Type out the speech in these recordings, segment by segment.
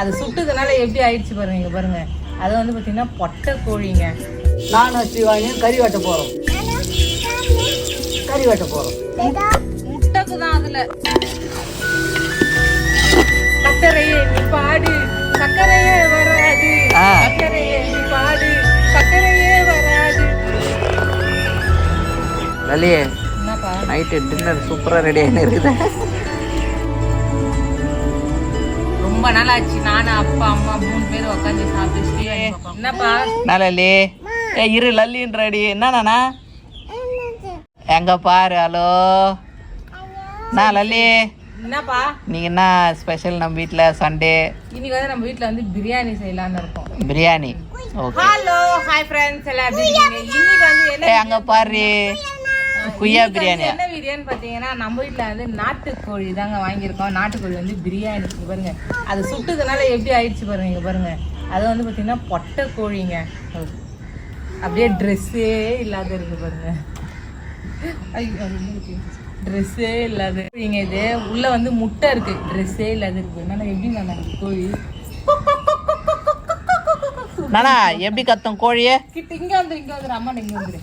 அது சுட்டதுனால எப்படி ஆயிடுச்சு பாருங்க இங்க பாருங்க. அது வந்து பாத்தீங்கன்னா பொட்டை கோழிங்க நானும் சிவானியும் கறி வெட்ட போகிறோம் கறி வெட்ட போகிறோம் முட்டைக்கு தான் அதுல. சக்கரையே நீ பாடு. சக்கரையே வராது. சக்கரையே நீ பாடு. சக்கரையே வராது. லலியே என்னப்பா? நைட்டு டின்னர் சூப்பராக ரெடி ஆகின்னு இருக்குது. ரொம்ப நாள் ஆச்சு நானும் அப்பா அம்மா மூணு பேரும் உட்காந்து சாப்பிட்டு. என்னப்பா? என்ன லல்லி ஏ இரு லல்லின்றடி. என்னண்ணா எங்க பாரு ஹலோ? நான் லல்லி. என்னப்பா? நீங்கள் என்ன ஸ்பெஷல் நம்ம வீட்டில் சண்டே இன்னைக்கு வந்து நம்ம வீட்ல வந்து பிரியாணி செய்யலாம்னு இருக்கோம். Biryani. Okay hello hi friends எல்லாம் இன்னைக்கு வந்து அங்கே பாரு. குய்யா பிரியாணியா? என்ன பிரியாணி பார்த்தீங்கன்னா நம்ம வீட்ல வந்து நாட்டுக்கோழி தாங்க வாங்கியிருக்கோம். நாட்டுக்கோழி வந்து பிரியாணி. இங்க பாருங்க. அது சுட்டதுனால எப்படி ஆயிடுச்சு பாருங்க இங்க பாருங்க. அது வந்து பார்த்தீங்கன்னா பொட்டை கோழிங்க. அப்படியே ட்ரெஸ்ஸே இல்லாத இருக்கு பாருங்க. ட்ரெஸ்ஸே இல்லாத. கோழிங்க இது உள்ள வந்து முட்டை இருக்கு. ட்ரெஸ்ஸே இல்லாத இருக்கு. என்னன்னா எப்படி நான் கோழி? நானா எப்படி கத்தும் கோழியே? கிட்ட இங்க வந்து இங்க வந்து அம்மா இங்க வந்துரு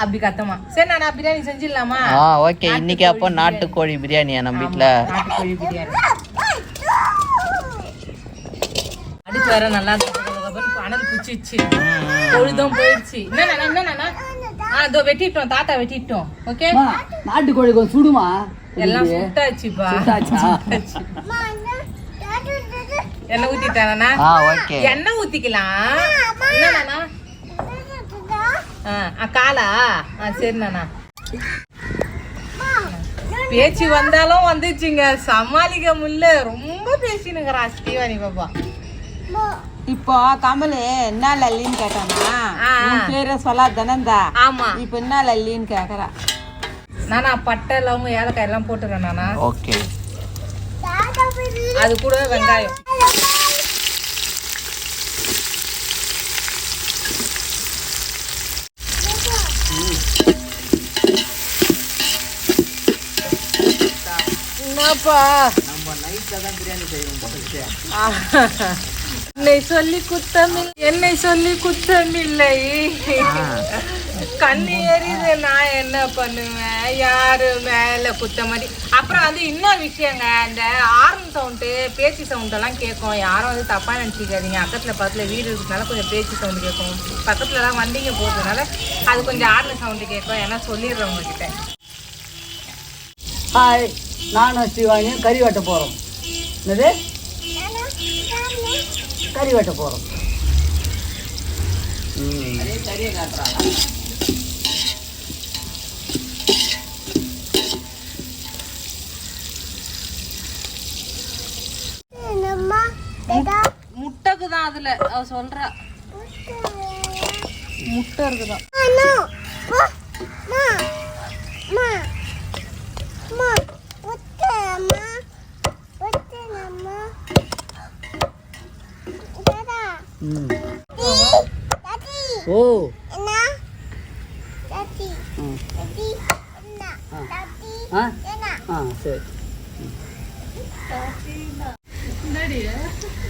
அப்படி கத்தமா. சரி நான் பிரியாணி செஞ்சிடலாமா? ஆ ஓகே இன்னைக்கு அப்போ நாட்டுக்கோழி பிரியாணியா நம்ம வீட்டில் நாட்டுக்கோழி பிரியாணி. அடிச்சு வர நல்லா அனல் குச்சிச்சு பொழுதும் போயிடுச்சு என்ன என்ன ஆ இதோ வெட்டிட்டோம் தாத்தா வெட்டிட்டோம் ஓகே நாட்டுக்கோழி கொஞ்சம் சுடுமா எல்லாம் சுட்டாச்சுப்பா சுட்டாச்சு. எண்ணெய் ஊத்திட்டானா எண்ணெய் ஊத்திக்கலாம் என்னண்ணா ஆ ஆ, காலா? ஆ சரி நானா. பேச்சு வந்தாலும் வந்துச்சுங்க. சமாளிக்க முடியல. ரொம்ப பேசினுங்கிறா ஸ்ரீவாணி பாப்பா இப்போ கமலு என்ன லல்லின்னு கேட்டானா? பேரை சொல்லாதானந்தா ஆமா. இப்போ என்ன லல்லின்னு கேக்குறா. நானா பட்டை லவங்க ஏலக்காய் எல்லாம் போட்டுறேன் நானா. ஓகே. அது கூட வெங்காயம். என்னப்பா? நம்ம நைட்டில் தான் பிரியாணி செய்வோம் போல என்னை சொல்லி குத்தமில்லை என்னை சொல்லி குத்தமில்லை. கண்ணு எரியுது நான் என்ன பண்ணுவேன்? யாரு மேல குத்தமதி? அப்புறம் வந்து இன்னொரு விஷயங்க இந்த ஆரன் சவுண்டு பேச்சு சவுண்ட் எல்லாம் கேட்கும். யாரும் வந்து தப்பா நினச்சிக்காதீங்க. பக்கத்துல பக்கத்துல வீடு இருக்கிறதுனால கொஞ்சம் பேச்சு சவுண்டு கேட்கும். பக்கத்துல எல்லாம் வண்டிங்க போகிறதுனால அது கொஞ்சம் ஆர்ன சவுண்டு கேட்கும். ஏன்னா சொல்லிடுறேன் உங்ககிட்ட ஹாய் நானும் சிவானியும் கறி வெட்ட போகிறோம் என்னது? கறி வெட்ட போகிறோம் முட்டைக்கு தான் அதுல. அவ சொல்றா. முட்டை. இருக்குதான் ம் ஓ ம். ஆ ஆ சரி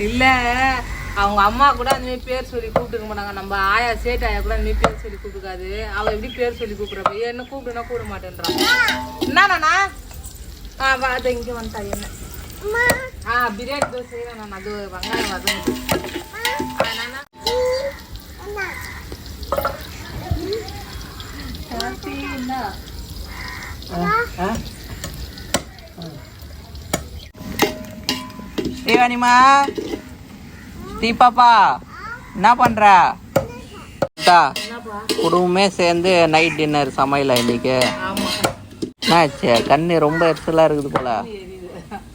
இல்ல அவங்க அம்மா கூட அந்த மாதிரி பேர் சொல்லி கூப்பிட்டுக்க மாட்டாங்க. நம்ம ஆயா சேட்டு ஆயா கூட அந்த மாதிரி பேர் சொல்லி கூப்பிட்டுக்காது. அவ எப்படி பேர் சொல்லி கூப்பிடுறப்ப என்ன கூப்பிடுனா கூப்பிட மாட்டேன்றான் என்னண்ணா? ஆ வா அது இங்க வந்துட்டா என்ன ஆ பிரியாணி தோசை செய்யறேன் நான். அது வெங்காயம் வதங்க என்னன்னா ஸ்ரீவாணிமா தீபாப்பா என்ன பண்ற? குடும்பமே சேர்ந்து நைட் டின்னர் சமையல இன்னைக்கு? என்னாச்சு? கண்ணு ரொம்ப எரிச்சலா இருக்குது போல.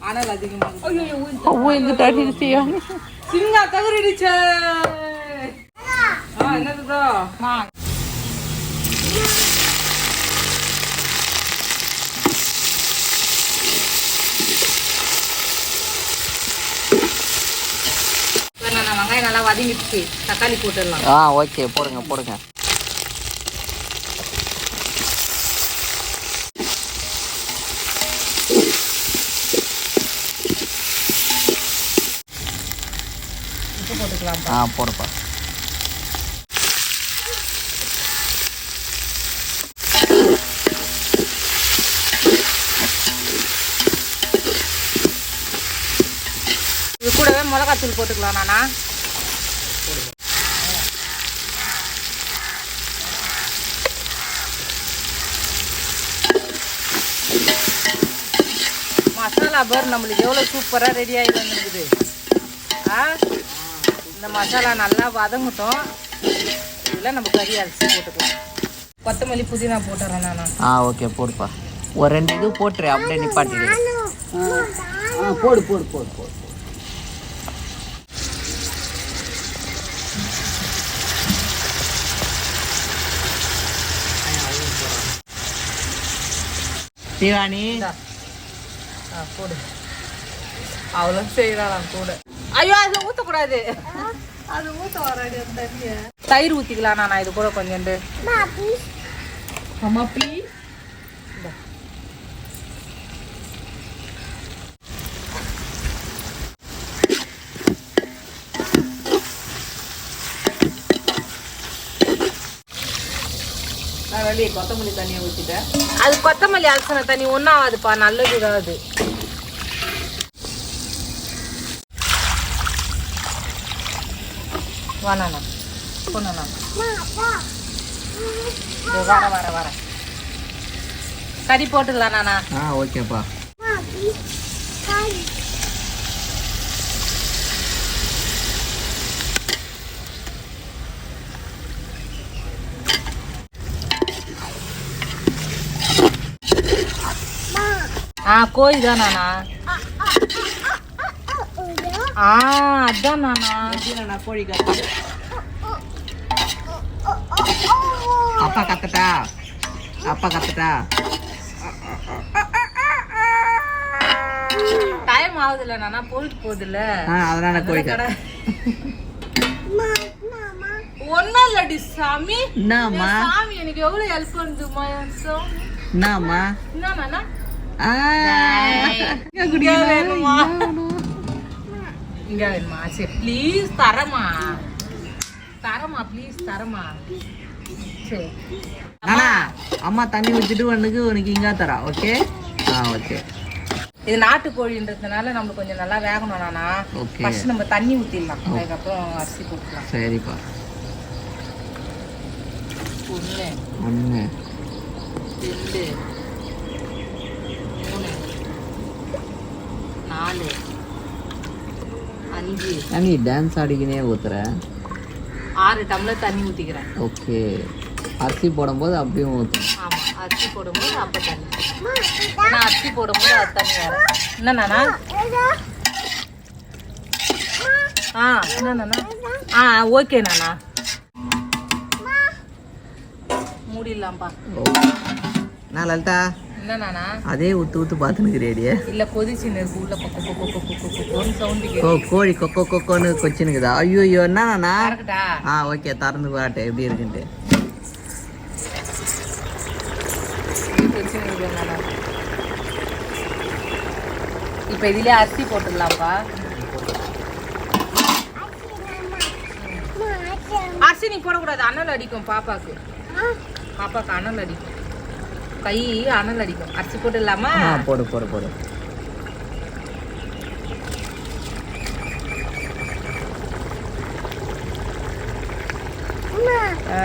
அனல் அதிகமாக சிங்கா தகுறிடுச்சு ஆ என்னதுதோ வெங்காயம் நல்லா வதங்கிடுச்சு. தக்காளி போட்டுடலாம். ஆ ஓகே. போடுங்க போடுங்க. ஆ போடுப்பா. இது கூடவே மிளகாத்தூள் போட்டுக்கலாம் நானா. பர் நம்மளுக்கு எவ்வளோ சூப்பராக ரெடி ஆகி வந்துருக்குது ஆ? இந்த மசாலா நல்லா வதங்கட்டும். இதில் நம்ம கறி அரிசி போட்டுக்கலாம். கொத்தமல்லி புதினா போட்டுறேன் நானா. ஆ ஓகே போடுப்பா. ஒரு ரெண்டு இது போட்டுரு அப்படியே நிப்பாட்டிடு ஆ போடு போடு போடு போடு. சிவானி போடு. அவ்வளோ செய்யலாம் கூட. ஐயோ அது ஊற்றக்கூடாது அது ஊற்ற வராது அந்த தண்ணியை தயிர் ஊற்றிக்கலாம் நான் இது கூட கொஞ்சோண்டு. அம்மா ப்ளீஸ் வெளியே கொத்தமல்லி தண்ணியை ஊற்றிட்டேன் அது கொத்தமல்லி அலசின தண்ணி ஒன்றும் ஆகாதுப்பா நல்லது தான் அது வாண்ணா பொண்ணுண்ணா வர வர வர. கறி ஆ ஓகேப்பா. ஆ கோழி தான் நானா. ஆ அதான் நானா. நான் கோழி கத்து அப்பா கத்துட்டா? அப்பா கத்துட்டா? டைம் ஆகுதுல்ல நானா போயிட்டு போகுதுல்ல. ஆ அதனால கோழி ஒன்னும் இல்லடி சாமி. என்னம்மா என் சாமி எனக்கு எவ்வளவு ஹெல்ப் பண்ணுதுமா என் சாமி. என்னம்மா என்ன ஆ இங்க வேணுமா? இங்க வேணுமா? சரி ப்ளீஸ் தரமா தரமா ப்ளீஸ் தரமா சரி. அம்மா தண்ணி ஊற்றிட்டு உனக்கு உனக்கு இங்கா தரா ஓகே ஆ ஓகே இது நாட்டுக்கோழின்றதுனால நம்மளுக்கு கொஞ்சம் நல்லா வேகணும் நானா. ஃபர்ஸ்ட் நம்ம தண்ணி ஊத்திடலாம். அதுக்கப்புறம் அரிசி போட்டுக்கலாம். சரிப்பா. ஒன்று ஒன்று ரெண்டு மூணு நாலு. அஞ்சு. நீ டான்ஸ் ஆடிக்கினே ஊத்துற? ஆறு டம்ளர் தண்ணி ஊற்றிக்கிறேன் ஓகே. அரிசி போடும்போது அப்படியும் ஊற்றும் ஆமாம் அரிசி போடும்போது அப்போ தண்ணி. நான் அரிசி போடும்போது அது தண்ணி வேறு. என்னண்ணா ஆ என்னண்ணா ஆ ஓகே நானா மூடிடலாம்ப்பா. நான் லலிதா. அதே ஊத்து ஊத்து பார்த்துனுக்குறியடியே இல்லை கொதிச்சு இருக்கு உள்ள கொக்கு கொக்கு கொக்கு கொக்கு கொக்குன்னு சவுண்டு ஓ கோழி கொக்கோ கொக்கோன்னு கொச்சினுக்குதா ஐயோ ஐயோ என்னண்ணா ஆ ஓகே திறந்து பாட்டு எப்படி இருக்குன்ட்டு. இப்போ இதுலயே அரிசி போட்டுடலாம்ப்பா. அரிசி நீ போடக்கூடாது. அனல் அடிக்கும் பாப்பாக்கு. பாப்பாக்கு அனல் அடிக்கும். கை அனல் அடிக்கும். அரிசி போட்டுடலாமா? போடு போடு போடு. ஆ.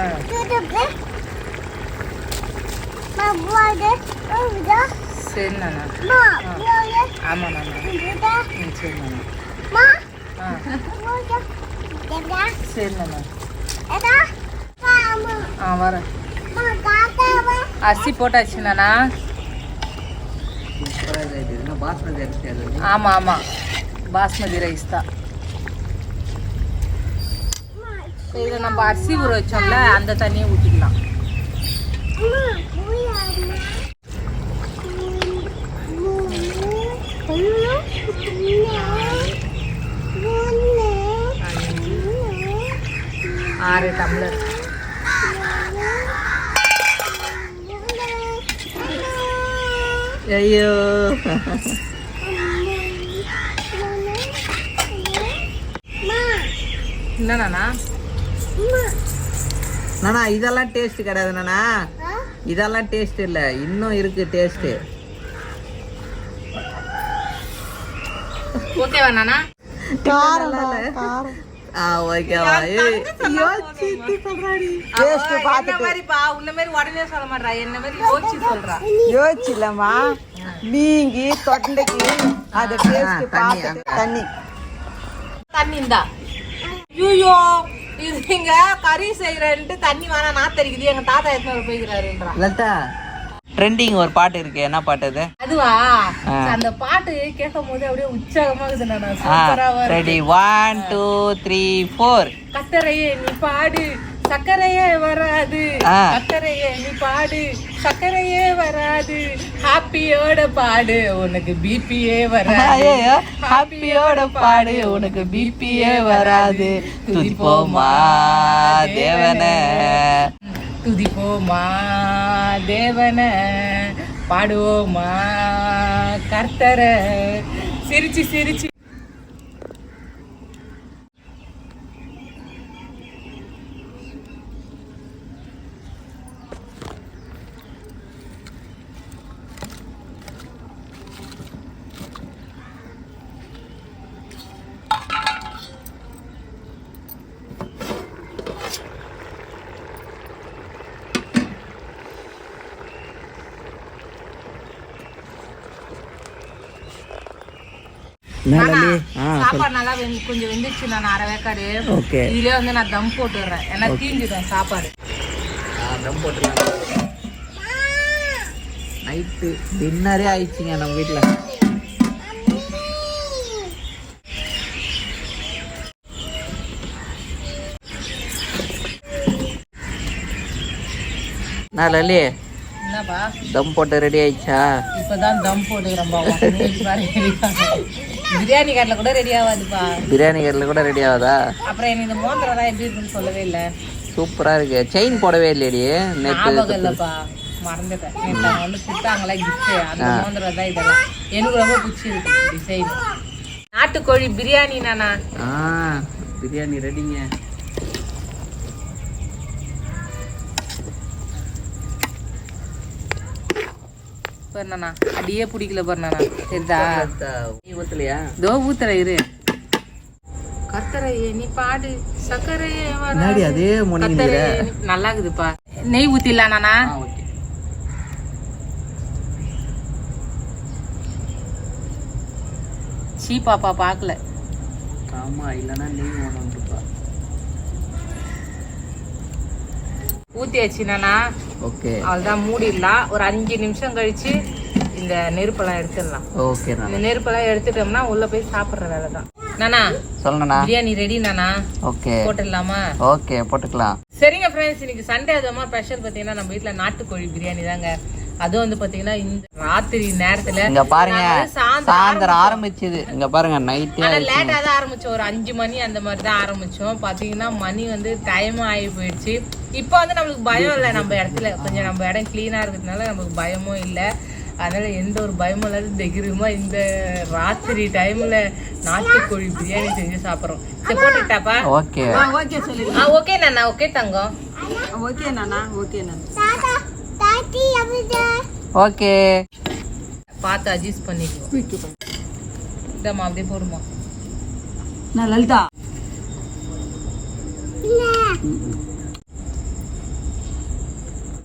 சரி நானா. ஆமா நானா. ம் சரி நானா. ஆ. சரி நானா. ஆ வரேன். அரிசி போட்டாச்சு நானா? ஆமாம் இது பாஸ்மதி பாஸ்மதி ரைஸ் தான். இதில் நம்ம அரிசி ஊற வச்சோம்ல அந்த தண்ணியை ஊற்றிக்கலாம் ஐயோ. என்னண்ணா நானா? இதெல்லாம் டேஸ்ட் கிடையாது நானா. இதெல்லாம் டேஸ்ட் இல்ல. இன்னும் இருக்கு டேஸ்ட் ஓகேவா நானா? ஓகேவா உன்ன மாதிரி உடனே சொல்ல மாட்டா என்ன மாதிரி யோசிச்சு சொல்றா. யோசிச்சில்லம்மா. நீங்கி தொண்டைக்கு அதை டேஸ்ட் தண்ணி, பார்த்துட்டு தண்ணி. தண்ணி இந்தா. ஐயோ இது இங்க கறி செய்யறேன்ட்டு தண்ணி வேணா நாத்தரிக்குது எங்க தாத்தா எத்தனை போய்க்கிறாருன்றா. ட்ரெண்டிங் ஒரு பாட்டு இருக்கு. என்ன பாட்டு அது? அதுவா. அந்த பாட்டு கேட்கும் போது அப்படியே உற்சாகமா இருக்குது ready one two three four கத்தரையே நீ பாடு. சக்கரையே வராது. சக்கரையே நீ பாடு. சக்கரையே வராது. ஹாப்பியோட பாடு. உனக்கு பிபியே வராது. ஹாப்பியோட பாடு. உனக்கு பிபியே வராது. துதிப்போமா தேவன. துதிப்போமா தேவன. பாடுவோமா கர்த்தர. சிரிச்சு சிரிச்சு. சாப்பாடு நல்லா வெந்து கொஞ்சம் வெந்துச்சு நான் அரை வேக்காடு ஓகே. இதுலயே வந்து நான் தம் போட்டுடுறேன். ஏன்னா தீஞ்சிடும் சாப்பாடு. நைட்டு டின்னரே ஆயிடுச்சுங்க நம்ம வீட்டில் நான் லலி என்னப்பா? தம் போட்டு ரெடி ஆயிடுச்சா? இப்பதான் தம் போட்டுக்கிறேன்பா பிரியாணி கடையில் கூட ரெடி ஆகாதுப்பா. பிரியாணி கடையில் கூட ரெடி ஆகுதா? அப்புறம் எனக்கு இந்த மோந்திரம் தான் எப்படி இருக்குன்னு சொல்லவே இல்லை. சூப்பராக இருக்கு. செயின் போடவே இல்லையடி. நேற்று இல்லப்பா. மறந்துட்டேன். நேத்து அவங்க வந்து கொடுத்தாங்களா gift அந்த மோந்திரம் தான் இதெல்லாம். எனக்கு ரொம்ப பிடிச்சிருக்கு டிசைன் நாட்டுக்கோழி பிரியாணி நானா? பிரியாணி ரெடிங்க பாருண்ணா. அடியே பிடிக்கல பாருண்ணா. சரிதா நீ ஊத்தலையா? இதோ ஊத்துற இரு. கத்தரையே நீ பாடு. சக்கரையே அதே நல்லா இருக்குதுப்பா நெய் ஊத்திடலாண்ணா ஓகே. சீ பாப்பா பார்க்கல ஆமா இல்லைன்னா நெய் ஒன்றுப்பா ஊத்தியாச்சுண்ணா ஓகே. அவ்வளோதான் மூடிடலாம். ஒரு அஞ்சு நிமிஷம் கழிச்சு இந்த நெருப்பெல்லாம் எடுத்துடலாம். ஓகே இந்த நெருப்பெல்லாம் எடுத்துட்டோம்னா உள்ள போய் சாப்பிட்ற வேலை தான். நானா? சொல்லணுண்ணா பிரியாணி ரெடி நானா? ஓகே. போட்டுடலாமா? ஓகே போட்டுக்கலாம். சரிங்க ஃப்ரெண்ட்ஸ் இன்னைக்கு சண்டே அதுமா ஸ்பெஷல் பார்த்தீங்கன்னா நம்ம வீட்டில் நாட்டுக்கோழி பிரியாணி தாங்க. அதுவும் வந்து பார்த்தீங்கன்னா இந்த ராத்திரி நேரத்தில் இங்க பாருங்க. சாயந்தரம் ஆரம்பிச்சது. இங்க பாருங்க நைட்டே ஆனால் லேட்டாக தான் ஆரம்பிச்சோம். ஒரு அஞ்சு மணி அந்த மாதிரி தான் ஆரம்பிச்சோம். பார்த்தீங்கன்னா மணி வந்து டைம் ஆகி போயிடுச்சு. இப்போ வந்து நம்மளுக்கு பயம் இல்லை. நம்ம இடத்துல கொஞ்சம் நம்ம இடம் க்ளீனாக இருக்கிறதுனால நமக்கு பயமும் இல்லை. அதனால எந்த ஒரு பயமும் இல்லாத தைரியமா இந்த ராத்திரி டைம்ல நாட்டுக்கோழி பிரியாணி செஞ்சு சாப்பிட்றோம். சரி போட்டுட்டாப்பா ஓகே. ஓகே சொல்லி ஆ ஓகே நானா. ஓகே தங்கம். ஓகே நானா. ஓகே நானா. ஓகே. பார்த்து அட்ஜஸ்ட் பண்ணிக்குவோம் இதாம்மா அப்படியே போடுமா நான் லலிதா.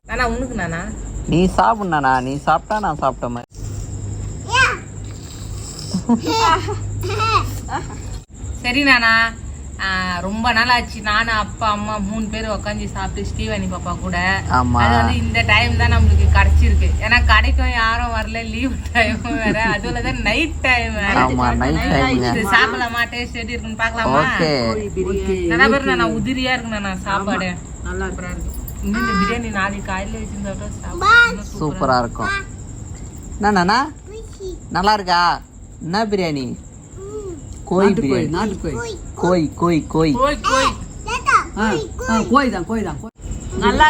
நானா உனக்கு நானா? நீ சாப்பிடணா நீ சாப்பிட்டா நான் சாப்பிட்ட மாதிரி. சரி நானா? ரொம்ப நாள் ஆச்சு நானும் அப்பா அம்மா மூணு பேர் உட்காந்து சாப்பிட்டு ஸ்ரீவாணி பாப்பா கூட. ஆமா. அது வந்து இந்த டைம் தான் நம்மளுக்கு கிடைச்சிருக்கு. ஏன்னா கடைக்கும் யாரும் வரல. லீவ் டைமும் வேற. அதுல தான் நைட் டைம் சாப்பிடலாமா? டேஸ்ட் எப்படி இருக்குன்னு பார்க்கலாமா? ஓகே. நல்லா பேர் நான் உதிரியா இருக்கு நான் சாப்பாடு. நல்லா இருக்கு இன்னும் இந்த பிரியாணி நாளைக்கு காலையில வச்சிருந்தா சூப்பரா இருக்கும். என்னண்ணா நல்லா இருக்கா? என்ன பிரியாணி? கோய் பிரியாணி. கோய் கோய் கோய் கோய் கோய் கோய் தான் கோய் தான் நல்லா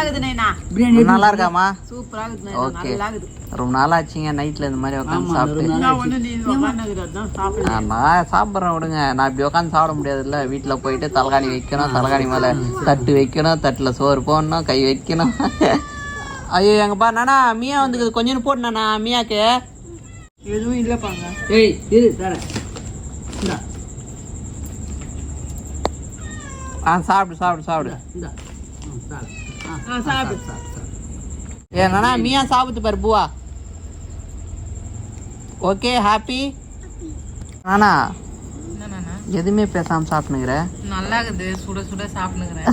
பிரியாணி நல்லா இருக்காமா சூப்பரா இருக்குது ஓகே. ரொம்ப நாள் ஆச்சுங்க நைட்ல இந்த மாதிரி உட்காந்து சாப்பிட்டு. நான் சாப்பிட்றேன். விடுங்க. நான் இப்படி உட்காந்து சாப்பிட முடியாதுல்ல. வீட்டில் போயிட்டு தலைகாணி வைக்கணும் தலைகாணி மேலே தட்டு வைக்கணும் தட்டில் சோறு போடணும் கை வைக்கணும். ஐயோ எங்கப்பா நானா மியா வந்துக்குது. கொஞ்சம் போட்டுனாண்ணா மியாக்கு. எதுவும் இல்லப்பாங்க. ஏய் இரு தரேன் இந்தா ஆ சாப்பிடு சாப்பிடு சாப்பிடு. நானா மியா சாப்பிட்டு பாரு பூவா. ஓகே ஹாப்பி நானா? என்னண்ணா எதுவுமே பேசாம சாப்பிட்டுங்கிற நல்லா இருக்குது சுட சுட சாப்பிடுங்கிறேன்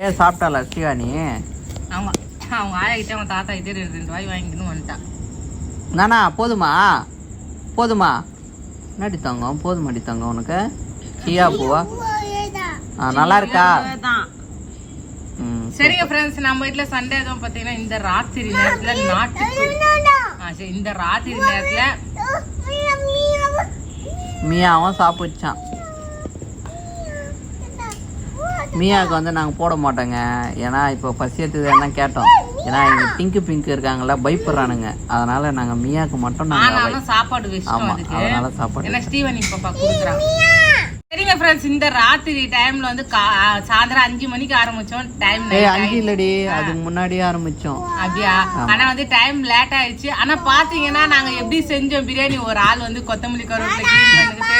ஏ சாப்பிட்டால ஸ்ரீவாணி அவங்க அவங்க ஆயா கிட்ட அவங்க தாத்தா கிட்டே ரெண்டு வாய் வாங்கிக்கணும் வந்துட்டான் நானா போதுமா? போதுமா? என்னடி தங்கம் போதுமாடி தங்கம் உனக்கு. கியா பூவா? நல்லா இருக்கா சரிங்க ஃப்ரெண்ட்ஸ் நம்ம வீட்ல சண்டே எதுவும் பார்த்தீங்கன்னா இந்த ராத்திரி நேரத்துல நாட்டு இந்த ராத்திரி நேரத்துல மியாவும் சாப்பிடுச்சான் மியாவுக்கு வந்து நாங்கள் போட மாட்டோங்க. ஏன்னா இப்போ பசி எடுத்தது கேட்டோம். ஏன்னா எங்க பிங்க் பிங்க் இருக்காங்கல்ல பயப்படுறானுங்க. அதனால நாங்கள் மியாவுக்கு மட்டும் நாங்கள் சாப்பாடு விஷயம் ஆமா அதுக்கு. அதனால சாப்பாடு ஏன்னா ஸ்டீவன் இப்ப குடுக்குறான். சரிங்க ஃப்ரெண்ட்ஸ் இந்த ராத்திரி டைம்ல வந்து சாயந்தரம் அஞ்சு மணிக்கு ஆரம்பிச்சோம். டைம் அஞ்சு இல்லடி. அதுக்கு முன்னாடியே ஆரம்பிச்சோம். அப்படியா? ஆனா வந்து டைம் லேட் ஆயிடுச்சு. ஆனா பாத்தீங்கன்னா நாங்க எப்படி செஞ்சோம் பிரியாணி ஒரு ஆள் வந்து கொத்தமல்லி கருவேப்பிலை கிளீன் பண்ணிக்கிட்டு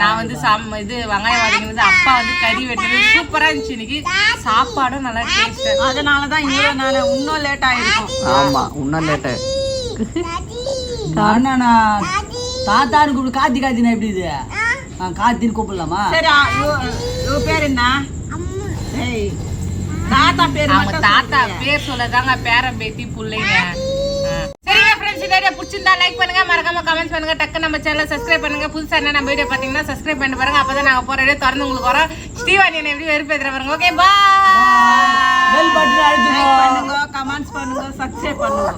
நான் வந்து சம் இது வெங்காயம் வதங்கினது அப்பா வந்து கறி வெட்டினது சூப்பரா இருந்துச்சு இன்னைக்கு. சாப்பாடும் நல்லா டேஸ்ட் அதனால தான் இவ்வளோ நாள் இன்னும் லேட் ஆயிருக்கும். ஆமா இன்னும் லேட்டு அண்ணா தாத்தான்னு கூப்பிடு காத்தி காத்தினா எப்படி இது? காத்தின்னு கூப்பிடலாமா? சரி பேர் என்ன? தாத்தா பேர் தாத்தா பேர் சொல்லதாங்க பேரன் பேத்தி பிள்ளைங்க. சரிங்க பிடிச்சிருந்தா லைக் பண்ணுங்க. மறக்காம கமெண்ட் பண்ணுங்க. டக்கு நம்ம சேனல் சப்ஸ்கிரைப் பண்ணுங்க. புதுசா என்ன நம்ம வீடியோ பாத்தீங்கன்னா சப்ஸ்கிரைப் பண்ணி பாருங்க. அப்பதான் நாங்க போற வீடியோ திறந்து உங்களுக்கு வரோம். ஸ்ரீவாணி என்ன எப்படி வெறுப்பேற்ற பாருங்க. ஓகே பாய் பண்ணுங்க கமெண்ட்ஸ் பண்ணுங்க சப்ஸ்கிரைப் பண்ணுங்க.